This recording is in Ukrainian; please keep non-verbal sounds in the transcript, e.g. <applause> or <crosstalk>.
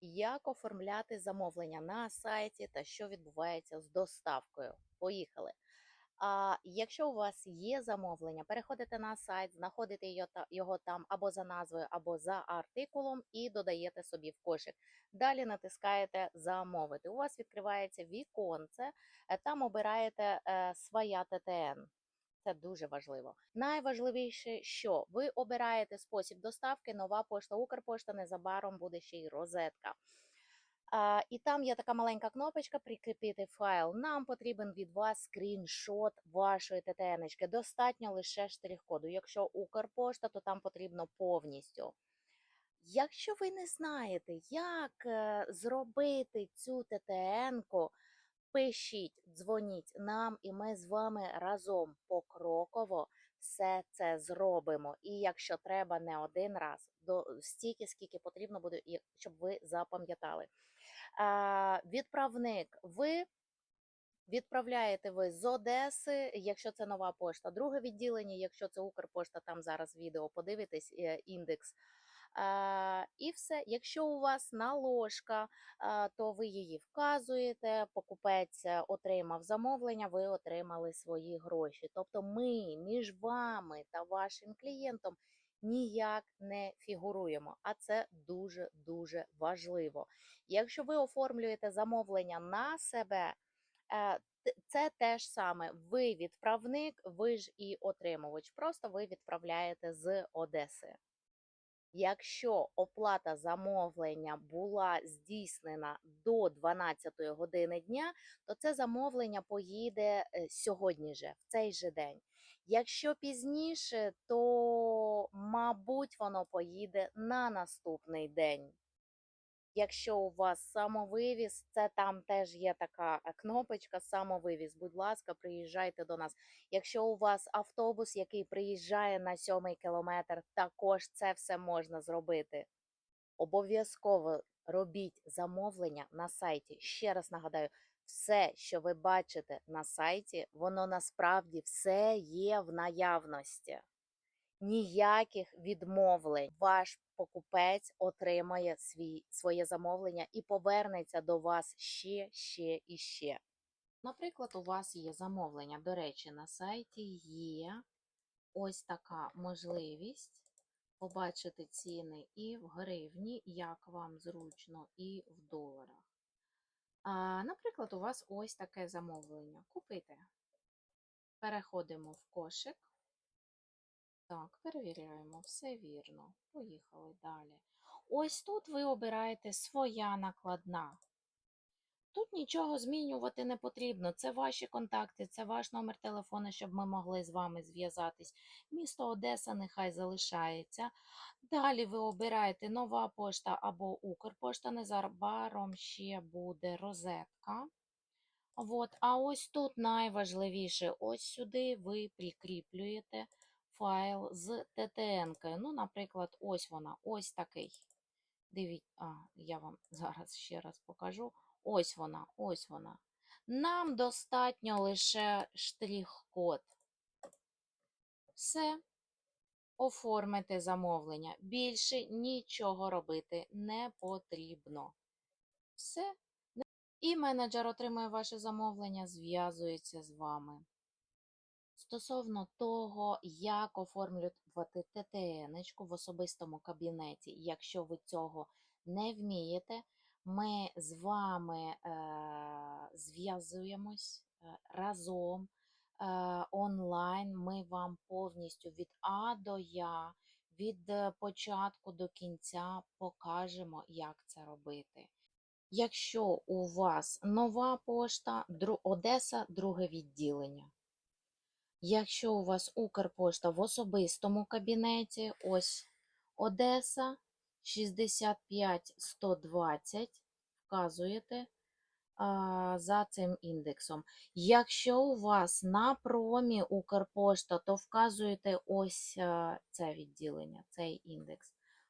Як оформляти замовлення на сайті та що відбувається з доставкою? Поїхали. А якщо у вас є замовлення, переходите на сайт, знаходите його там або за назвою, або за артикулом і додаєте собі в кошик. Далі натискаєте замовити. У вас відкривається віконце, е, там обираєте е, своя ТТН. Це дуже важливо. Найважливіше, що ви обираєте спосіб доставки, нова пошта, Укрпошта, незабаром буде ще й розетка. А, і там є така маленька кнопочка прикріпити файл. Нам потрібен від вас скріншот вашої ТТН. Достатньо лише штрих-коду. Якщо Укрпошта, то там потрібно повністю. Якщо ви не знаєте, як е, зробити цю ТТН-ку, пишіть, дзвоніть нам, і ми з вами разом покроково все це зробимо. І якщо треба не один раз, до стільки, скільки потрібно буде, щоб ви запам'ятали. Відправник, ви відправляєте ви з Одеси, якщо це нова пошта, друге відділення, якщо це Укрпошта, там зараз відео подивитесь, е, індекс. І все. Якщо у вас наложка, то ви її вказуєте. Покупець е, отримав замовлення, ви отримали свої гроші. Тобто ми між вами та вашим клієнтом ніяк не фігуруємо, а це дуже дуже важливо. Якщо ви оформлюєте замовлення на себе, е, це те ж саме. Ви відправник, ви ж і отримувач. Просто ви відправляєте з Одеси. Якщо оплата замовлення була здійснена до 12 години дня, то це замовлення поїде е, сьогодні же, в цей же день. Якщо пізніше, то, мабуть, воно поїде на наступний день. Якщо у вас самовивіз, це там теж є така е, кнопочка самовивіз. Будь ласка, приїжджайте до нас. Якщо у вас автобус, який приїжджає на сьомий кілометр, також це все можна зробити. Обов'язково робіть замовлення на сайті. Ще раз нагадаю, все, що ви бачите на сайті, воно насправді все є в наявності. Ніяких відмовлень. Ваш покупець отримає свій, своє замовлення і повернеться до вас ще, ще і ще. Наприклад, у вас є замовлення. До речі, на сайті є ось така можливість побачити ціни і в гривні, як вам зручно, і в доларах. А, наприклад, у вас ось таке замовлення. Купити. Переходимо в кошик. Так, перевіряємо, все вірно. Поїхали далі. Ось тут ви обираєте своя накладна. Тут нічого змінювати не потрібно. Це ваші контакти, це ваш номер телефону, щоб ми могли з вами зв'язатись. Місто Одеса нехай залишається. Далі ви обираєте нова пошта або Укрпошта. Незабаром ще буде розетка. От. А ось тут найважливіше, ось сюди ви прикріплюєте файл з ТТН-кою. Ну, наприклад, ось вона, ось такий. Дивіться, а, я вам <laughs> зараз ще раз покажу. Ось вона, ось вона. Нам достатньо лише штрих-код. Все. Оформити замовлення. Більше нічого робити не потрібно. Все. І менеджер отримує ваше замовлення, зв'язується з вами. Стосовно того, як оформлювати ТТН в особистому кабінеті, якщо ви цього не вмієте, ми з вами е, зв'язуємось е, разом е, онлайн. Ми вам повністю від А до Я, від е, початку до кінця покажемо, як це робити. Якщо у вас нова пошта, Одеса, друге відділення. Якщо у вас Укрпошта в особистому кабінеті, ось Одеса 65 120, вказуєте за цим індексом. Якщо у вас на промі Укрпошта, то вказуєте ось це відділення, цей індекс.